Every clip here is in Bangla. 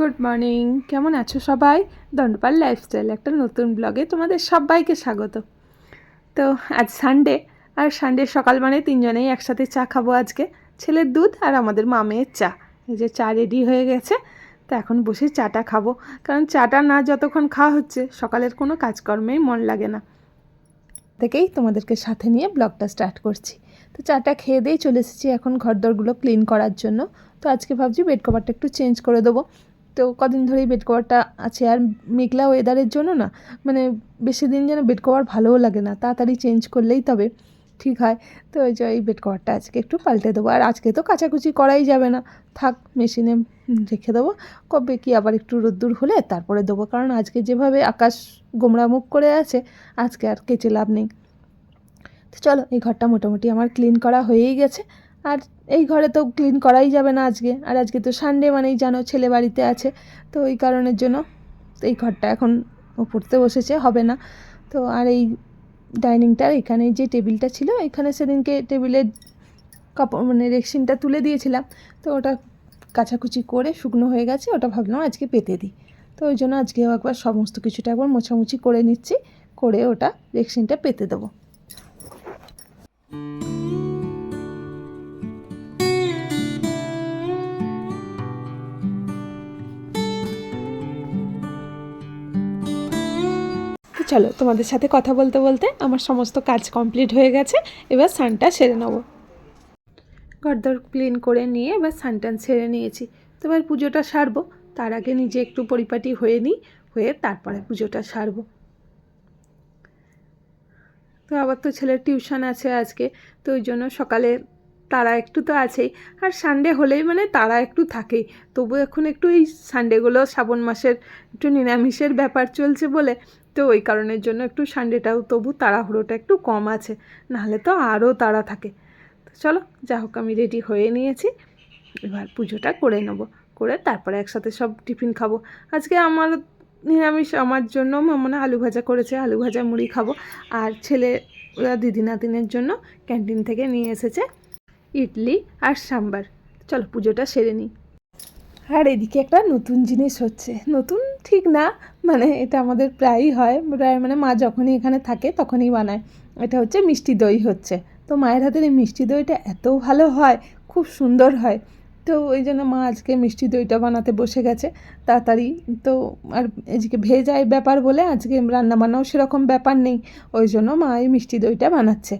Good morning. কেমন আছো সবাই? দণ্ডপাল লাইফস্টাইল, একটা নতুন ব্লগে তোমাদের সবাইকে স্বাগত। তো আজ সানডে আর সানডে সকাল মানে তিনজনেই একসাথে চা খাব আজকে। ছেলের দুধ আর আমাদের মামের চা। এই যে চা রেডি হয়ে গেছে, তো এখন বসে চাটা খাব। কারণ চাটা না যতক্ষণ খাওয়া হচ্ছে, সকালের কোনো কাজকর্মেই মন লাগে না। থেকেই তোমাদেরকে সাথে নিয়ে ব্লগটা স্টার্ট করছি। তো চাটা খেয়ে দিয়েই চলে এসেছি এখন ঘরদরগুলো ক্লিন করার জন্য। তো আজকে ভাবছি বেড কভারটা একটু চেঞ্জ করে দেবো। তো কদিন ধরেই বেড কভারটা আছে। আর মেঘলা ওয়েদারের জন্য না মানে বেশি দিন যেন বেড কভার ভালোও লাগে না, তাড়াতাড়ি চেঞ্জ করলেই তবে ঠিক হয়। তো ওই যে এই বেড কভারটা আজকে একটু পাল্টে দেবো। আর আজকে তো কাচাকুচি করাই যাবে না। থাক মেশিনে রেখে দেবো। কবে কি আবার একটু রোদ্দুর হলে তারপরে দেবো। কারণ আজকে যেভাবে আকাশ গোমড়া মুখ করে আছে, আজকে আর কেচে লাভ নেই। তো চলো, এই ঘরটা মোটামুটি আমার ক্লিন করা হয়েই গেছে। আর এই ঘরে তো ক্লিন করাই যাবে না আজকে। আর আজকে তো সানডে মানেই জানো ছেলে বাড়িতে আছে। তো ওই কারণের জন্য এই ঘরটা এখন ও পড়তে বসেছে, হবে না। তো আর এই ডাইনিংটার এখানে যে টেবিলটা ছিল, এখানে সেদিনকে টেবিলের কাপড় মানে রেক্সিনটা তুলে দিয়েছিলাম। তো ওটা কাচাকুচি করে শুকনো হয়ে গেছে, ওটা ভাবলাম আজকে পেতে দিই। তো ওই জন্য আজকেও একবার সমস্ত কিছুটা একবার মোছামুছি করে নিচ্ছি, করে ওটা রেক্সিনটা পেতে দেবো। চলো, তোমাদের সাথে কথা বলতে বলতে আমার সমস্ত কাজ কমপ্লিট হয়ে গেছে, এবার সানটা সেরে নেব। ঘরদর ক্লিন করে নিয়ে এবার সানটান সেরে নিয়েছি। তো এবার পুজোটা সারবো, তার আগে নিজে একটু পরিপাটি হয়ে নিই, হয়ে তারপরে পুজোটা সারবো। তো আবার তো ছেলের টিউশন আছে আজকে, তো ওই জন্য সকালে তারা একটু তো আছেই, আর সানডে হলেই মানে তারা একটু থাকেই। তবু এখন একটু এই সানডেগুলো শ্রাবণ মাসের একটু নিরামিষের ব্যাপার চলছে বলে তো ওই কারণের জন্য একটু সানডেটাও তবু তাড়াহুড়োটা একটু কম আছে, নাহলে তো আরও তাড়া থাকে। তো চলো, যা হোক আমি রেডি হয়ে নিয়েছি, এবার পুজোটা করে নেব। করে তারপরে একসাথে সব টিফিন খাব। আজকে আমার নিরামিষ, আমার জন্য মানে আলু ভাজা করেছে, আলু ভাজা মুড়ি খাব। আর ছেলে ওরা দিদি নাতিনের জন্য ক্যান্টিন থেকে নিয়ে এসেছে ইডলি আর সাম্বার। চলো পুজোটা সেরে নিই। আর এদিকে একটা নতুন জিনিস হচ্ছে। নতুন ঠিক না মানে এটা আমাদের প্রায়ই হয়। প্রায় মানে মা যখনই এখানে থাকে তখনই বানায়। এটা হচ্ছে মিষ্টি দই হচ্ছে। তো মায়ের হাতের এই মিষ্টি দইটা এত ভালো হয়, খুব সুন্দর হয়। তো ওই জন্য মা আজকে মিষ্টি দইটা বানাতে বসে গেছে তাড়াতাড়ি। তো আর এদিকে ভেজায় ব্যাপার বলে আজকে রান্না বান্নাও সেরকম ব্যাপার নেই। ওই জন্য মা এই মিষ্টি দইটা বানাচ্ছে।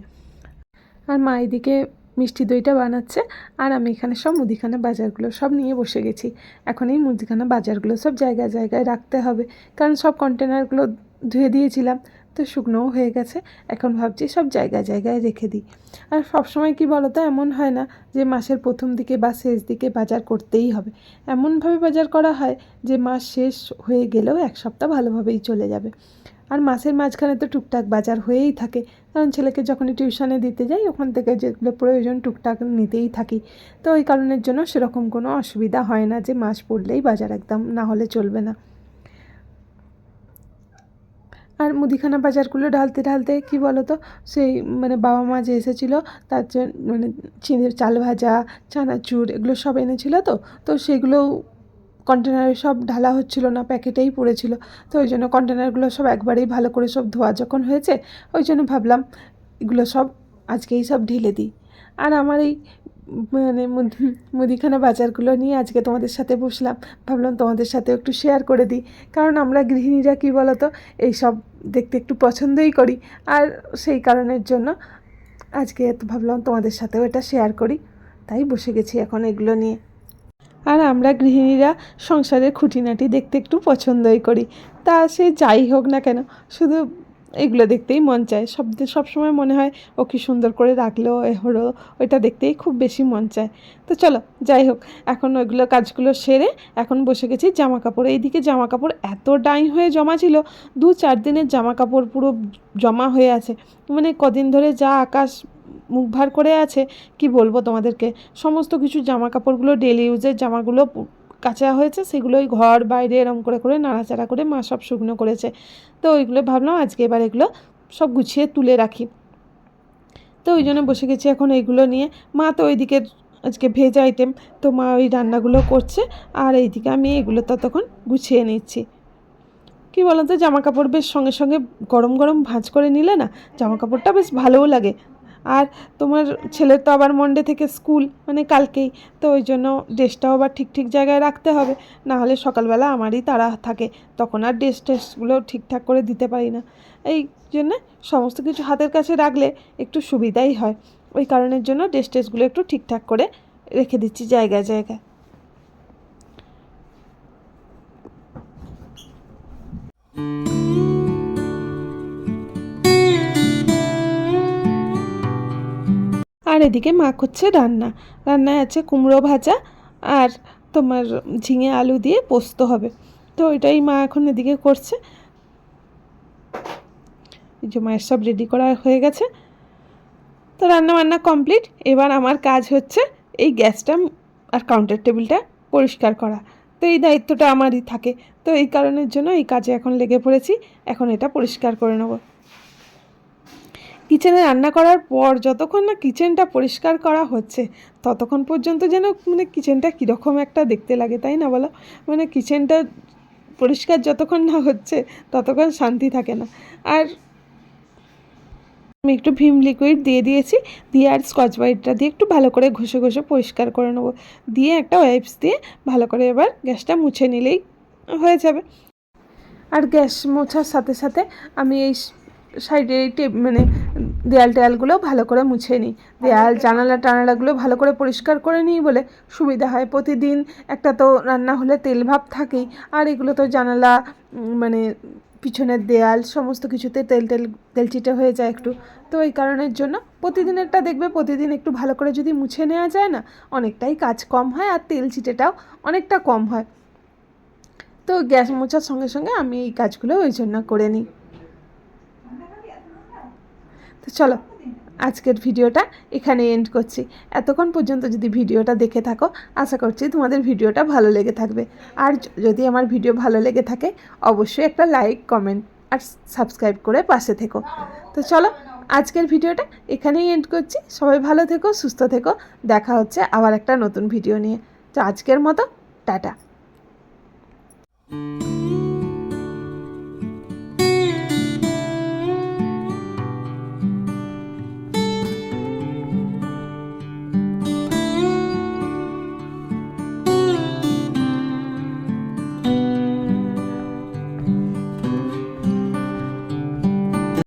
আর মা এদিকে মিষ্টি দইটা বানাচ্ছে। আর আমি এখানে সব মুদিখানা বাজারগুলো সব নিয়ে বসে গেছি। এখন এই মুদিখানা বাজারগুলো সব জায়গায় জায়গায় রাখতে হবে। কারণ সব কন্টেনারগুলো ধুয়ে দিয়েছিলাম, তো শুকনোও হয়ে গেছে। এখন ভাবছি সব জায়গায় জায়গায় রেখে দিই। আর সবসময় কি বলো তো এমন হয় না যে মাসের প্রথম দিকে বা শেষ দিকে বাজার করতেই হবে। এমনভাবে বাজার করা হয় যে মাস শেষ হয়ে গেলেও এক সপ্তাহ ভালোভাবেই চলে যাবে। আর মাসের মাঝখানে তো টুকটাক বাজার হয়েই থাকে। কারণ ছেলেকে যখনই টিউশনে দিতে যাই, ওখান থেকে যেগুলো প্রয়োজন টুকটাক নিতেই থাকি। তো ওই কারণের জন্য সেরকম কোনো অসুবিধা হয় না যে মাস পড়লেই বাজার একদম না হলে চলবে না। আর মুদিখানা বাজারগুলো ঢালতে ঢালতে কি বলো তো সেই মানে বাবা মা যে এসেছিল, তার জন্য মানে চিনের চাল ভাজা, চানাচুর, এগুলো সব এনেছিলো তো তো সেগুলো কন্টেনারে সব ঢালা হচ্ছিল না, প্যাকেটেই পড়েছিল। তো ওই জন্য কন্টেনারগুলো সব একবারেই ভালো করে সব ধোয়া যখন হয়েছে, ওই জন্য ভাবলাম এগুলো সব আজকেই সব ঢেলে দিই। আর আমার এই মানে মুদিখানা বাজারগুলো নিয়ে আজকে তোমাদের সাথে বসলাম। ভাবলাম তোমাদের সাথে একটু শেয়ার করে দিই। কারণ আমরা গৃহিণীরা কী বলো তো এইসব দেখতে একটু পছন্দই করি। আর সেই কারণের জন্য আজকে ভাবলাম তোমাদের সাথেও এটা শেয়ার করি। তাই বসে গেছি এখন এগুলো নিয়ে। আর আমরা গৃহিণীরা সংসারের খুঁটিনাটি দেখতে একটু পছন্দই করি। তা সে যাই হোক না কেন, শুধু এগুলো দেখতেই মন চায়। সব সবসময় মনে হয় ও কি সুন্দর করে রাখল, এ হলো, ওইটা দেখতেই খুব বেশি মন চায়। তো চলো, যাই হোক, এখন ওইগুলো কাজগুলো সেরে এখন বসে গেছি জামা কাপড় এইদিকে জামা কাপড় এত ডাই হয়ে জমা ছিল, দু চার দিনের জামা কাপড় পুরো জমা হয়ে আছে। মানে কদিন ধরে যা আকাশ মুখ ভার করে আছে, কি বলব তোমাদেরকে? সমস্ত কিছু জামা কাপড়গুলো ডেলি ইউজের জামাগুলো কাচা হয়েছে, সেগুলোই ঘর, বাইরে এরম করে করে নাড়াচাড়া করে মা সব শুকনো করেছে। তো ওইগুলো ভাবলাম আজকে এবার এগুলো সব গুছিয়ে তুলে রাখি। তো ওই জন্য বসে গেছি এখন এইগুলো নিয়ে। মা তো ওইদিকে আজকে ভেজ আইটেম তো মা ওই রান্নাগুলো করছে, আর এইদিকে আমি এগুলো ততক্ষণ গুছিয়ে নিচ্ছি। কী বলো তো জামা কাপড় বেশ সঙ্গে সঙ্গে গরম গরম ভাঁজ করে নিলে না জামা কাপড়টা বেশ ভালোও লাগে। আর তোমার ছেলের তো আবার মন্ডে থেকে স্কুল মানে কালকেই, তো ওই জন্য ড্রেসটাও আবার ঠিক ঠিক জায়গায় রাখতে হবে। না হলে সকালবেলা আমারই তারা থাকে, তখন আর ড্রেস টেস্টগুলো ঠিকঠাক করে দিতে পারি না। এই জন্যে সমস্ত কিছু হাতের কাছে রাখলে একটু সুবিধাই হয়। ওই কারণের জন্য ড্রেস টেস্টগুলো একটু ঠিকঠাক করে রেখে দিচ্ছি জায়গায় জায়গায়। এদিকে মা করছে রান্না। রান্নায় আছে কুমড়ো ভাজা আর তোমার ঝিঙে আলু দিয়ে পোস্ত হবে। তো ওইটাই মা এখন এদিকে করছে। যে মায়ের সব রেডি করা হয়ে গেছে। তো রান্না বান্না কমপ্লিট এবার আমার কাজ হচ্ছে এই গ্যাসটা আর কাউন্টার টেবিলটা পরিষ্কার করা। তো এই দায়িত্বটা আমারই থাকে। তো এই কারণের জন্য এই কাজে এখন লেগে পড়েছি। এখন এটা পরিষ্কার করে নেব। কিচেনে রান্না করার পর যতক্ষণ না কিচেনটা পরিষ্কার করা হচ্ছে, ততক্ষণ পর্যন্ত যেন মানে কিচেনটা কীরকম একটা দেখতে লাগে, তাই না বলো? মানে কিচেনটা পরিষ্কার যতক্ষণ না হচ্ছে, ততক্ষণ শান্তি থাকে না। আর আমি একটু ভিম লিকুইড দিয়ে দিয়েছি, দিয়ে আর স্কচ ব্রাইটটা দিয়ে একটু ভালো করে ঘষে ঘষে পরিষ্কার করে নেব। দিয়ে একটা ওয়াইপস দিয়ে ভালো করে এবার গ্যাসটা মুছে নিলেই হয়ে যাবে। আর গ্যাস মোছার সাথে সাথে আমি এই সাইডে মানে দেয়াল টেয়ালগুলো ভালো করে মুছে নিই। দেয়াল জানালা টানালাগুলো ভালো করে পরিষ্কার করে নিই বলে সুবিধা হয়। প্রতিদিন একটা তো রান্না হলে তেল ভাব থাকেই আর এগুলো তো জানালা মানে পিছনের দেয়াল সমস্ত কিছুতে তেল তেল তেলচিটে হয়ে যায় একটু। তো এই কারণের জন্য প্রতিদিনেরটা দেখবে প্রতিদিন একটু ভালো করে যদি মুছে নেওয়া যায় না অনেকটাই কাজ কম হয় আর তেল চিটেটাও অনেকটা কম হয়। তো গ্যাস মোছার সঙ্গে সঙ্গে আমি এই কাজগুলো ওই জন্য করে নিই। তো চলো, আজকের ভিডিওটা এখানে এন্ড করছি। এতক্ষণ পর্যন্ত যদি ভিডিওটা দেখে থাকো, আশা করছি তোমাদের ভিডিওটা ভালো লেগে থাকবে। আর যদি আমার ভিডিও ভালো লেগে থাকে, অবশ্যই একটা লাইক কমেন্ট আর সাবস্ক্রাইব করে পাশে থেকো। তো চলো, আজকের ভিডিওটা এখানেই এন্ড করছি। সবাই ভালো থেকো, সুস্থ থেকো। দেখা হচ্ছে আবার একটা নতুন ভিডিও নিয়ে। তো আজকের মতো, টাটা।